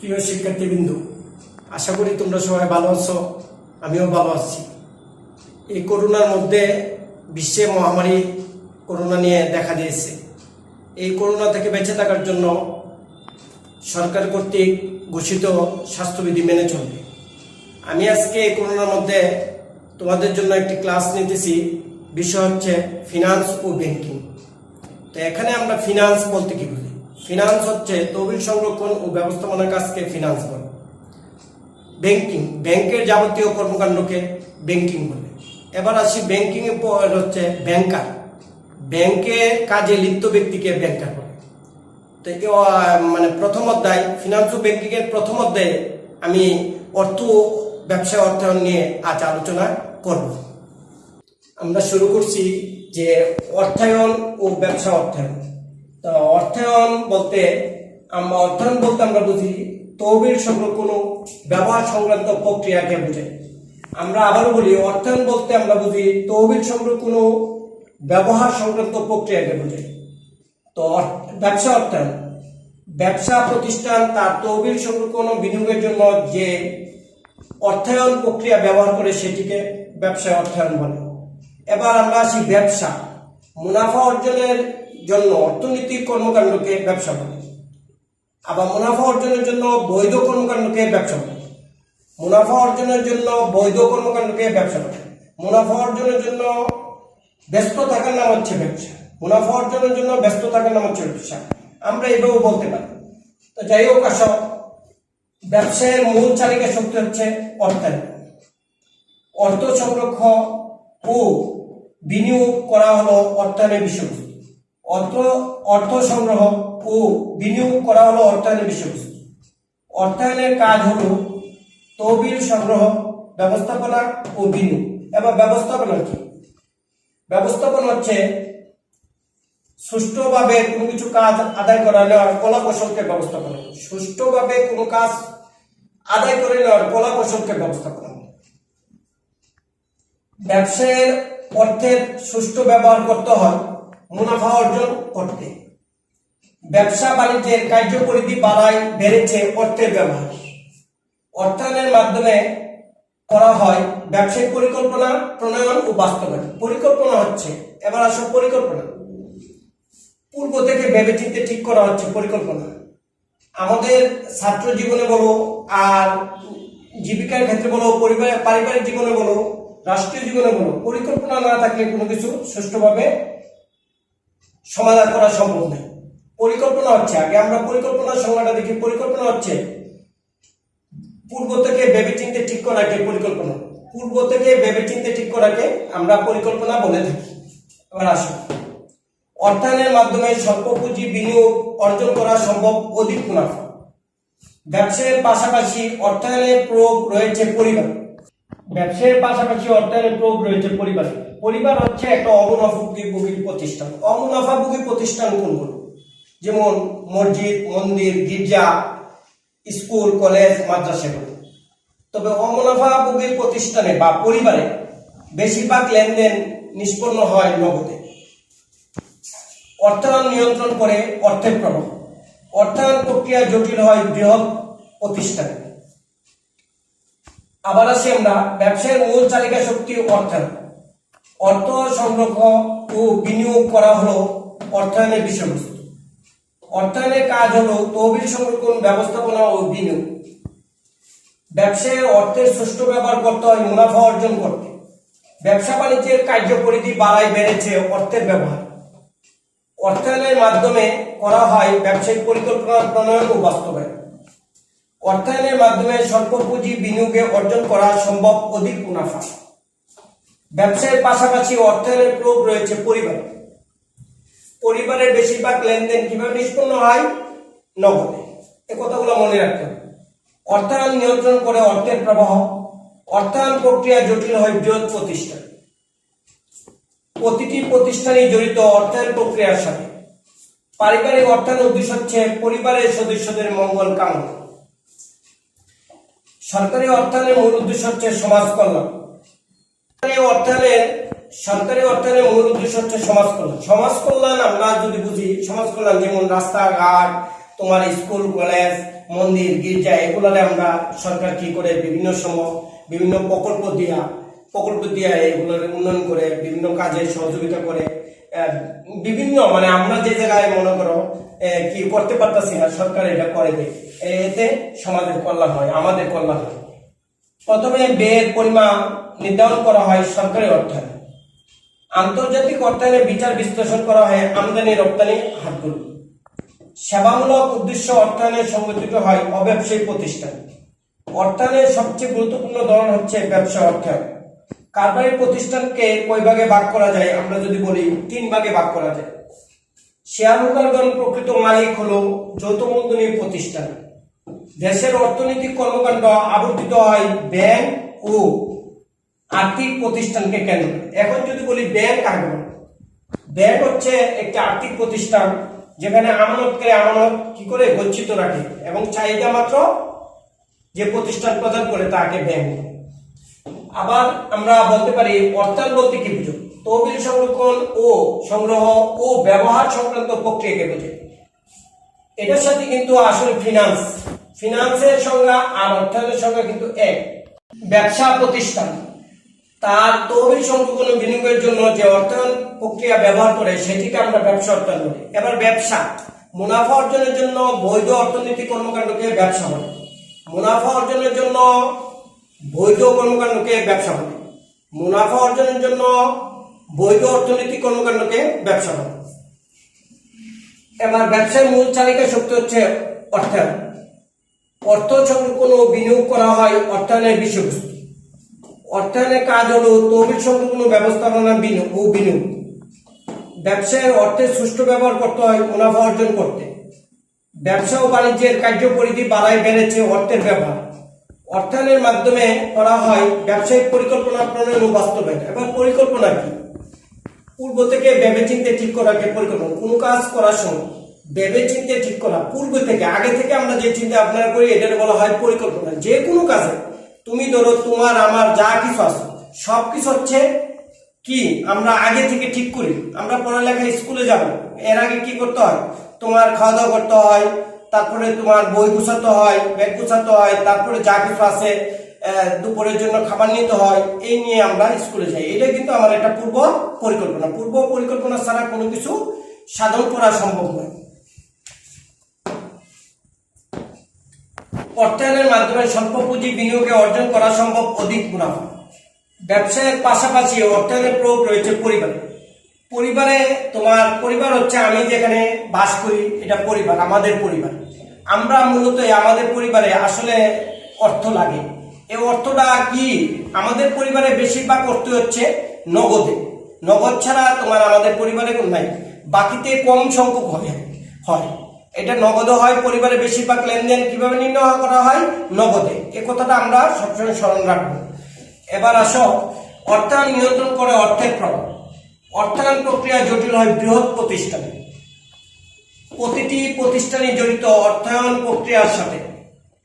প্রিয় শিক্ষার্থীবৃন্দ, আশা করি তোমরা সবাই ভালো আছো, আমিও ভালো আছি। এই করোনার মধ্যে বিশ্বে মহামারী করোনা নিয়ে দেখা দিয়েছে। এই করোনা থেকে বেঁচে থাকার জন্য সরকার কর্তৃক ঘোষিত স্বাস্থ্যবিধি মেনে চলবে। আমি আজকে এই করোনার মধ্যে তোমাদের জন্য একটি ক্লাস নিতেছি, বিষয় হচ্ছে ফিনান্স ও ব্যাংকিং তো এখানে আমরা ফিনান্স বলতে কি বুঝি? ফিনান্স হচ্ছে তহবিল সংরক্ষণ ও ব্যবস্থাপনার কাজকে ফিনান্স বলে। ব্যাংকিং ব্যাংকের যাবতীয় কর্মকাণ্ডকে ব্যাংকিং বলে। এবার আসি ব্যাংকিং হচ্ছে ব্যাংকার ব্যাংকের কাজে লিপ্ত ব্যক্তিকে ব্যাংকার বলে। তো মানে প্রথম অধ্যায় ফিনান্স ও ব্যাংকিং এর প্রথম অধ্যায়ে আমি অর্থ ব্যবসা অর্থায়ন নিয়ে আজ আলোচনা করব। আমরা শুরু করছি যে অর্থায়ন ও ব্যবসা অর্থায়ন। তো অর্থায়ন বলতে আমরা অর্থায়ন বলতে আমরা বুঝি তহবিল সংরক্ষণ ও ব্যবহার সংক্রান্ত প্রক্রিয়াকে বুঝে আমরা আবারও বলি, অর্থায়ন বলতে আমরা বুঝি তহবিল সংরক্ষণ ও ব্যবহার সংক্রান্ত প্রক্রিয়াকে বুঝে তো ব্যবসা অর্থায়ন। ব্যবসা প্রতিষ্ঠান তার তহবিল সংরক্ষণ ও বিনিয়োগের জন্য যে অর্থায়ন প্রক্রিয়া ব্যবহার করে সেটিকে ব্যবসা অর্থায়ন বলে। এবার আমরা আসি ব্যবসা। মুনাফা অর্জনের জন্য অর্থনৈতিক কর্মকাণ্ডকে ব্যবসা বলে আবার মুনাফা অর্জনের জন্য বৈধ কর্মকাণ্ডকে ব্যবসা বলে মুনাফা অর্জনের জন্য বৈধ কর্মকাণ্ডকে ব্যবসা বলে মুনাফা অর্জনের জন্য ব্যস্ত থাকার নাম হচ্ছে ব্যবসা। মুনাফা অর্জনের জন্য ব্যস্ত থাকার নাম হচ্ছে ব্যবসা। আমরা এভাবেও বলতে পারি। তো যাই হোক, আসো। ব্যবসায়ের মূল চালিকা শক্তি হচ্ছে অর্থায়ন। অর্থ সংরক্ষণ ও বিনিয়োগ করা হলো অর্থায়নের বিষয়বস্তু। অর্থ অর্থ সংগ্রহ ও বিনিয়োগ করা হলো অর্থায়নের বিষয়বস্তু। অর্থায়নের কাজ হলো তহবিল সংগ্রহ, ব্যবস্থাপনা ও বিনিয়োগ। এবার ব্যবস্থাপনা কি? ব্যবস্থাপনা হচ্ছে সুষ্ঠুভাবে কোনো কিছু কাজ আদায় করা নেওয়ার কলা কৌশলকে ব্যবস্থাপনা সুষ্ঠুভাবে কোনো কাজ আদায় করে নেওয়ার কলা কৌশলকে ব্যবস্থাপনা ব্যবসায়ের অর্থের সুষ্ঠু ব্যবহার করতে হয় মুনাফা অর্জন করতে। ব্যবসা বাণিজ্যের কার্যপরিধি বাড়ায়, বেড়েছে অর্থের ব্যবহার। অর্থায়নের মাধ্যমে করা হয় ব্যবসায়িক পরিকল্পনা, প্রণয়ন ও বাস্তবায়ন। পরিকল্পনা হচ্ছে, এবার আসো পরিকল্পনা। পূর্ব থেকে ভেবে ঠিক করা হচ্ছে পরিকল্পনা। আমাদের ছাত্র জীবনে বলো, আর জীবিকার ক্ষেত্রে বলো, পরিবার, পারিবারিক জীবনে বলো, রাষ্ট্রীয় জীবনে বলো, পরিকল্পনা না থাকলে কোনো কিছু সুষ্ঠুভাবে সমাধান করা সম্ভব নয়। পরিকল্পনা হচ্ছে, আগে আমরা পরিকল্পনার সংজ্ঞাটা দেখি, পরিকল্পনা হচ্ছে পূর্ব থেকে ভেবে চিন্তে ঠিক করাকে পরিকল্পনা। পূর্ব থেকে ভেবে চিন্তে ঠিক করাকে আমরা পরিকল্পনা বলে থাকি। এবার আসুন। অর্থায়নের মাধ্যমে স্বল্প পুঁজি বিনিয়োগ অর্জন করা সম্ভব অধিক মুনাফা। ব্যবসায়ের পাশাপাশি অর্থায়নের প্রয়োগ রয়েছে পরিবার। ব্যবসায়ের পাশাপাশি অর্থায়নের প্রয়োগ রয়েছে পরিবার। পরিবার হচ্ছে একটা অমুনাফাভোগী প্রতিষ্ঠান। অমুনাফাভোগী প্রতিষ্ঠান কোনগুলো? যেমন মসজিদ, মন্দির, গির্জা, স্কুল, কলেজ মাদ্রাসাগুলো তবে অমুনাফাভোগী প্রতিষ্ঠানে বা পরিবারে বেশিরভাগ লেনদেন নিষ্পন্ন হয় নগদে। অর্থায়ন নিয়ন্ত্রণ করে অর্থের প্রভাব অর্থায়ন প্রক্রিয়া জটিল হয় বৃহৎ প্রতিষ্ঠানে। আবার আসি আমরা, ব্যবসায়ের মূল চালিকা শক্তি অর্থায়ন। অর্থ সংরক্ষণ ও বিনিয়োগ করা হলো অর্থায়নের বিষয়বস্তু। অর্থায়নের কাজ হলো তহবিল সংরক্ষণ, ব্যবস্থাপনা ও বিনিয়োগ। ব্যবসায় অর্থের সুষ্ঠু ব্যবহার করতে হয়, মুনাফা অর্জন করতে। ব্যবসা বাণিজ্যের কার্যপরিধি বাড়ায়, বেড়েছে অর্থের ব্যবহার। অর্থায়নের মাধ্যমে করা হয় ব্যবসায়িক পরিকল্পনা, প্রণয়ন ও বাস্তবায়ন। অর্থায়নের মাধ্যমে স্বল্প পুঁজি বিনিয়োগে অর্জন করা সম্ভব অধিক মুনাফা। ব্যবসায়ের পাশাপাশি অর্থায়নের প্রয়োগ রয়েছে পরিবারে। পরিবারের বেশিরভাগ লেনদেন কীভাবে নিষ্পন্ন হয়? নগদে। এ কথাগুলো মনে রাখতে হবে। অর্থায়ন নিয়ন্ত্রণ করে অর্থের প্রবাহ। অর্থায়ন প্রক্রিয়া জটিল হয় বৃহৎ প্রতিষ্ঠান। প্রতিটি প্রতিষ্ঠানই জড়িত অর্থায়ন প্রক্রিয়ার সাথে। পারিবারিক অর্থায়ন উদ্দেশ্য হচ্ছে পরিবারের সদস্যদের মঙ্গল কামনা। সরকারি অর্থায়নের মূল উদ্দেশ্য হচ্ছে সমাজ কল্যাণ। সরকারি অর্থায়নের সরকারি অর্থায়নের মূল উদ্দেশ্য হচ্ছে সমাজ কল্যাণ। সমাজ কল্যাণ আমরা যদি বুঝি, সমাজ কল্যাণ যেমন রাস্তাঘাট, তোমার স্কুল, কলেজ, মন্দির, গির্জা, এগুলাতে আমরা সরকার কি করে বিভিন্ন সময় বিভিন্ন প্রকল্প দিয়া প্রকল্প দিয়া এগুলোর উন্নয়ন করে, বিভিন্ন কাজে সহযোগিতা করে বিভিন্ন মানে আমরা যে জায়গায় মনে করো কি করতে পারতাছি না, সরকার এটা করে দেয়। এতে সমাজের কল্যাণ হয়, আমাদের কল্যাণ হয়। প্রথমে ব্যয়ের পরিমাণ নির্ধারণ করা হয় সরকারি অর্থায়নে। আন্তর্জাতিক অর্থায়নে বিচার বিশ্লেষণ করা হয় আমদানি, রপ্তানি, হাতগুলো। সেবামূলক উদ্দেশ্য অর্থায়নে সংগঠিত হয় অব্যবসায়ী প্রতিষ্ঠান। অর্থায়নের সবচেয়ে গুরুত্বপূর্ণ ধরন হচ্ছে ব্যবসা অর্থায়ন। কারবারি প্রতিষ্ঠানকে কয় ভাগে ভাগ করা যায়? আমরা যদি বলি তিন ভাগে ভাগ করা যায়। শেয়ার হোল্ডারগণ প্রকৃত মালিক হলো যৌথ মূলধনী প্রতিষ্ঠান। দেশের অর্থনৈতিক কর্মকাণ্ড আবর্তিত হয় ব্যাংক ও আর্থিক প্রতিষ্ঠানকে কেন্দ্র। এখন যদি বলি ব্যাংক কাকে ব্যাংক হচ্ছে একটি আর্থিক প্রতিষ্ঠান যেখানে আমানতকে আমানত কি করে? গচ্ছিত রাখে এবং চাহিদা মাত্র যে প্রতিষ্ঠান প্রদান করে তাকে ব্যাংক আবার আমরা বলতে পারি অর্থায়ন বলতে কি বুঝো? তহবিল সংরক্ষণ ও সংগ্রহ ও ব্যবহার সংক্রান্ত প্রক্রিয়াকে বোঝে। এটার সাথে কিন্তু আসলে ফিনান্স ফিনান্সের সংজ্ঞা আর অর্থায়নের সংজ্ঞা কিন্তু এক। ব্যবসা প্রতিষ্ঠান। তার তহবিল ও বিনিয়োগের জন্য যে অর্থায়ন প্রক্রিয়া ব্যবহার করে, সেটিকে আমরা ব্যবসা অর্থায়ন বলি। এবার ব্যবসা। মুনাফা অর্জনের জন্য বৈধ অর্থনৈতিক কর্মকাণ্ডকে ব্যবসা বলে। মুনাফা অর্জনের জন্য বৈধ কর্মকাণ্ডকে ব্যবসা বলে। মুনাফা অর্জনের জন্য বৈধ অর্থনৈতিক কর্মকাণ্ডকে ব্যবসা বলে। এবার ব্যবসায় মূল চালিকা শক্তি হচ্ছে অর্থায়ন। অর্থ সংরক্ষণ বিনিয়োগ করা হয় অর্থায়নের বিষয়বস্তু। অর্থায়নের কাজ হলো তহবিল সংরক্ষণ ব্যবস্থাপনা ও বিনিয়োগ। ব্যবসায়ের অর্থের সুষ্ঠু ব্যবহার করতে হয়, মুনাফা অর্জন করতে। ব্যবসা ও বাণিজ্যের কার্যপরিধি বাড়ায় বেড়েছে অর্থের ব্যবহার। অর্থায়নের মাধ্যমে করা হয় ব্যবসায়িক পরিকল্পনা প্রণয়ন ও বাস্তবায়ন। এবার পরিকল্পনা কি? পূর্ব থেকে ভেবে ঠিক করাকে পরিকল্পনা। কোনো কাজ করার সময় ভেবে চিন্তে ঠিক করা। পূর্ব থেকে, আগে থেকে আমরা যে চিন্তা আপনারা করি, এটাকে বলা হয় পরিকল্পনা। যে কোনো কাজে, তুমি ধরো তোমার, আমার যা কিছু আছে সব কিছু হচ্ছে কি আমরা আগে থেকে ঠিক করি। আমরা পড়ালেখা স্কুলে যাব, এর আগে কি করতে হয়? তোমার খাওয়া দাওয়া করতে হয়, তারপরে তোমার বই গুছাতে হয়, ব্যাগ গুছাতে হয়, তারপরে যা কিছু আছে দুপুরের জন্য খাবার নিতে হয়, এই নিয়ে আমরা স্কুলে যাই। এটা কিন্তু আমার একটা পূর্ব পরিকল্পনা। পূর্ব পরিকল্পনা ছাড়া কোনো কিছু সাধন করা সম্ভব নয়। অর্থায়নের মাধ্যমে স্বল্প পুঁজি বিনিয়োগে অর্জন করা সম্ভব অধিক মুনাফা। ব্যবসায়ের পাশাপাশি অর্থায়নের প্রয়োগ রয়েছে পরিবারে। পরিবারে তোমার পরিবার হচ্ছে আমি যেখানে বাস করি, এটা পরিবার, আমাদের পরিবার। আমরা মূলত আমাদের পরিবারে আসলে অর্থ লাগে। এই অর্থটা কি? আমাদের পরিবারে বেশিরভাগ অর্থ হচ্ছে নগদে। নগদ ছাড়া তোমার আমাদের পরিবারে নাই। বাকিতে কম সংখ্যক হয় হয়। এটা নগদে হয়, পরিবারে বেশিরভাগ লেনদেন কীভাবে নির্ণয় করা হয়? নগদে। এ কথাটা আমরা সবসময় স্মরণ রাখব। এবার আসো, অর্থায়ন নিয়ন্ত্রণ করে অর্থের প্রভাব। অর্থায়ন প্রক্রিয়া জটিল হয় বৃহৎ প্রতিষ্ঠানে। প্রতিটি প্রতিষ্ঠানে জড়িত অর্থায়ন প্রক্রিয়ার সাথে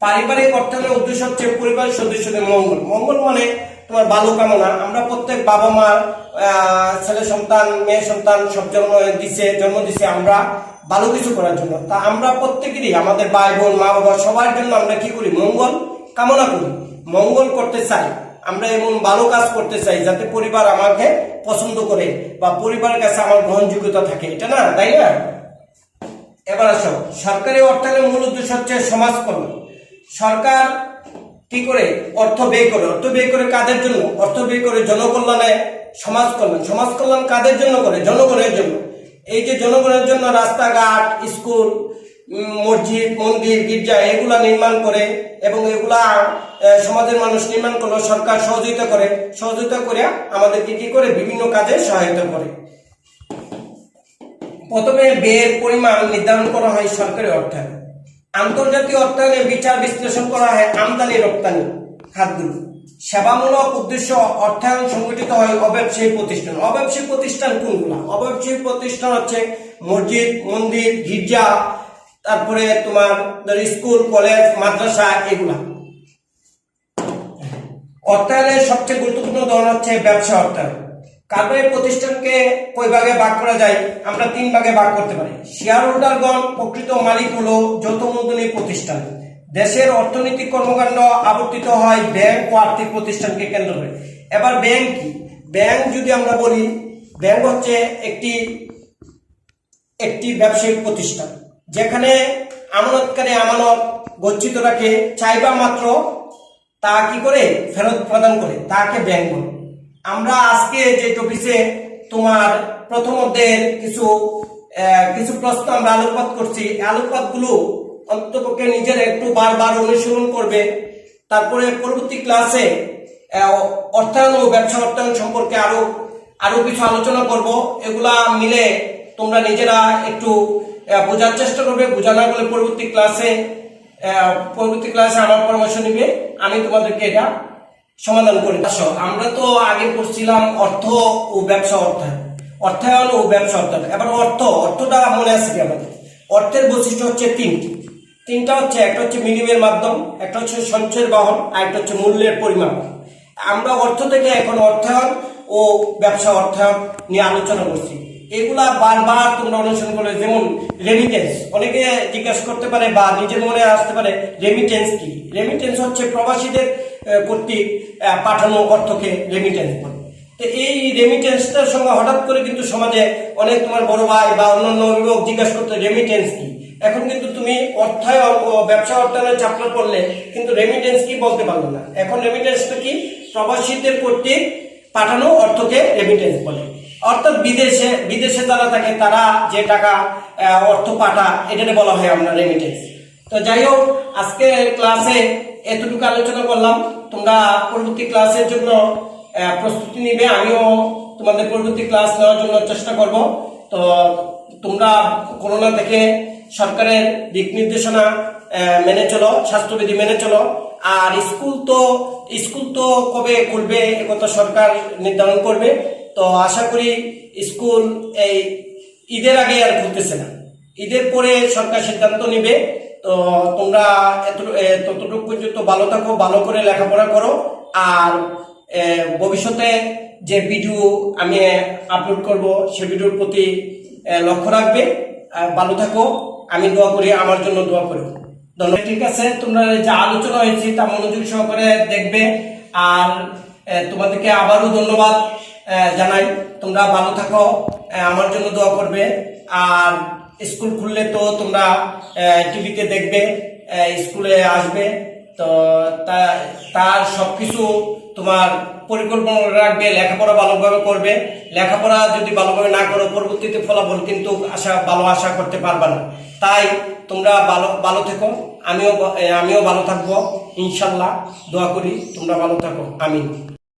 পারিবারিক অর্থায়নের উদ্দেশ্য হচ্ছে পরিবারের সদস্যদের মঙ্গল। মঙ্গল মানে তোমার ভালো কামনা। আমরা প্রত্যেক বাবা মা ছেলে সন্তান, মেয়ে সন্তান, সব জন্ম দিছে জন্ম দিছে আমরা ভালো কিছু করার জন্য। তা আমরা প্রত্যেকেরই, আমাদের ভাই বোন, মা বাবা, সবার জন্য আমরা কি করি? মঙ্গল কামনা করি। মঙ্গল করতে চাই। আমরা এমন ভালো কাজ করতে চাই যাতে পরিবার আমাকে পছন্দ করে বা পরিবারের কাছে আমার গ্রহণযোগ্যতা থাকে। এটা না, তাই না? এবার আসো। সরকারি অর্থায়নের মূল উদ্দেশ্য হচ্ছে সমাজ কল্যাণ সরকার কি করে অর্থ ব্যয় করে? অর্থ ব্যয় করে কাদের জন্য? অর্থ ব্যয় করে জনকল্যাণে সমাজ কল্যাণ। সমাজ কল্যাণ কাদের জন্য করে? জনগণের জন্য। এই যে জনগণের জন্য রাস্তাঘাট, স্কুল মসজিদ, মন্দির, গির্জা, এগুলা নির্মাণ করে এবং এগুলা সমাজের মানুষ নির্মাণ করল সরকার সহযোগিতা করে। সহযোগিতা করে আমাদেরকে কি করে? বিভিন্ন কাজে সহায়তা করে। প্রথমে ব্যয়ের পরিমাণ নির্ধারণ করা হয় সরকারি অর্থায়ন। আন্তর্জাতিক অর্থায়নে বিচার বিশ্লেষণ করা হয় আমদানি, রপ্তানি খাতগুলো সেবামূলক উদ্দেশ্য অর্থায়ন সংগঠিত হয় অব্যবসায়ী প্রতিষ্ঠান। অব্যবসায়ী প্রতিষ্ঠান কোনগুলো? অব্যবসায়ী প্রতিষ্ঠান হচ্ছে মসজিদ, মন্দির, গির্জা, তারপরে তোমার স্কুল, কলেজ, মাদ্রাসা, এগুলা। অর্থায়নের সবচেয়ে গুরুত্বপূর্ণ ধরন হচ্ছে ব্যবসা অর্থায়ন। কারবারি প্রতিষ্ঠানকে কয় ভাগে ভাগ করা যায়? আমরা তিন ভাগে ভাগ করতে পারি। শেয়ার হোল্ডারগণ প্রকৃত মালিক হলো যৌথ মূলধনী প্রতিষ্ঠান। দেশের অর্থনৈতিক কর্মকাণ্ড আবর্তিত হয় ব্যাংক ও আর্থিক প্রতিষ্ঠানকে কেন্দ্র করে। এবার ব্যাংক কি? ব্যাংক যদি আমরা বলি, ব্যাংক হচ্ছে একটি একটি ব্যবসায়িক প্রতিষ্ঠান, যেখানে আমানতকারী আমানত গচ্ছিত রাখে চাইবা মাত্র তা কি করে? ফেরত প্রদান করে। তাকে ব্যাংক বলে। আমরা আজকে যে টপিসে তোমার প্রথম অধ্যায়ের কিছু কিছু প্রশ্ন আমরা আলোকপাত করছি। আলোকপাতগুলো অন্তপক্ষে নিজের একটু বারবার অনুসরণ করবে। তারপরে পরবর্তী ক্লাসে অর্থায়ন ও ব্যবসা অর্থায়ন সম্পর্কে আরও আরও কিছু আলোচনা করব। এগুলা মিলে তোমরা নিজেরা একটু বোঝার চেষ্টা করবে। বোঝা না পরবর্তী ক্লাসে পরবর্তী ক্লাসে আমার পরামর্শ নিবে। আমি তোমাদেরকে এটা সমাধান করে আসো, আমরা তো আগে পড়ছিলাম অর্থ ও ব্যবসা অর্থায়ন। অর্থায়ন ও ব্যবসা অর্থায়ন। এবার অর্থ, অর্থটা মনে আছে কি আমাদের? অর্থের বৈশিষ্ট্য হচ্ছে তিনটি। তিনটা হচ্ছে, একটা হচ্ছে বিনিময়ের মাধ্যম, একটা হচ্ছে সঞ্চয়ের বাহন, আর একটা হচ্ছে মূল্যের পরিমাপ। আমরা অর্থ থেকে এখন অর্থায়ন ও ব্যবসা অর্থায়ন নিয়ে আলোচনা করছি। এগুলা বারবার তোমরা অনুসরণ করে যেমন রেমিটেন্স অনেকে জিজ্ঞাসা করতে পারে বা নিজের মনে আসতে পারে রেমিটেন্স কি? রেমিটেন্স হচ্ছে প্রবাসীদের কর্তৃক পাঠানো অর্থকে রেমিটেন্স বলে। তো এই রেমিটেন্সটার সঙ্গে হঠাৎ করে কিন্তু সমাজে অনেক তোমার বড় ভাই বা অন্যান্য অভিভাবক জিজ্ঞাসা করতে রেমিটেন্স কি? এখন কিন্তু তুমি অর্থায়ন ও ব্যবসা অর্থায়নের চাপটা পড়লে কিন্তু রেমিটেন্স কি বলতে পারল না। এখন রেমিটেন্সটা কি? প্রবাসীদের কর্তৃক পাঠানো অর্থকে রেমিটেন্স বলে। অর্থাৎ বিদেশে বিদেশে যারা থাকে, তারা যে টাকা অর্থ পাঠা এটাকে বলা হয় আমরা রেমিটেন্স তো যাই হোক আজকে ক্লাসে এতটুকু আলোচনা করলাম। তোমরা পরবর্তী ক্লাসের জন্য প্রস্তুতি নিবে। আমিও তোমাদের পরবর্তী ক্লাস নেওয়ার জন্য চেষ্টা করব। তো তোমরা করোনা থেকে সরকারের দিক নির্দেশনা মেনে চলো, স্বাস্থ্যবিধি মেনে চলো। আর স্কুল তো স্কুল তো কবে খুলবে একথা সরকার নির্ধারণ করবে। তো আশা করি স্কুল এই ঈদের আগে আর খুলতেছে না। ঈদের পরে সরকার সিদ্ধান্ত নিবে। তো তোমরা এত- ততটুকু পর্যন্ত ভালো থাকো, ভালো করে লেখাপড়া করো। আর ভবিষ্যতে যে ভিডিও আমি আপলোড করব, সে ভিডিওর প্রতি লক্ষ্য রাখবে। ভালো থাকো। আমি দোয়া করি, আমার জন্য দোয়া করো। ধন্যবাদ। ঠিক আছে, তোমরা যা আলোচনা হয়েছে তা মনোযোগ সহকারে দেখবে। আর তোমাদেরকে আবারও ধন্যবাদ জানাই। তোমরা ভালো থাকো আমার জন্য দোয়া করবে। আর স্কুল খুললে তো তোমরা টিভিতে দেখবে স্কুলে আসবে। তো তার সবকিছু তোমার পরিকল্পনা রাখবে, লেখাপড়া ভালোভাবে করবে। লেখাপড়া যদি ভালোভাবে না করো, পরবর্তীতে ফলাফল কিন্তু আশা, ভালো আশা করতে পারবে না। তাই তোমরা ভালো ভালো থেকো। আমিও আমিও ভালো থাকব, ইনশাল্লাহ। দোয়া করি তোমরা ভালো থাকো। আমিন।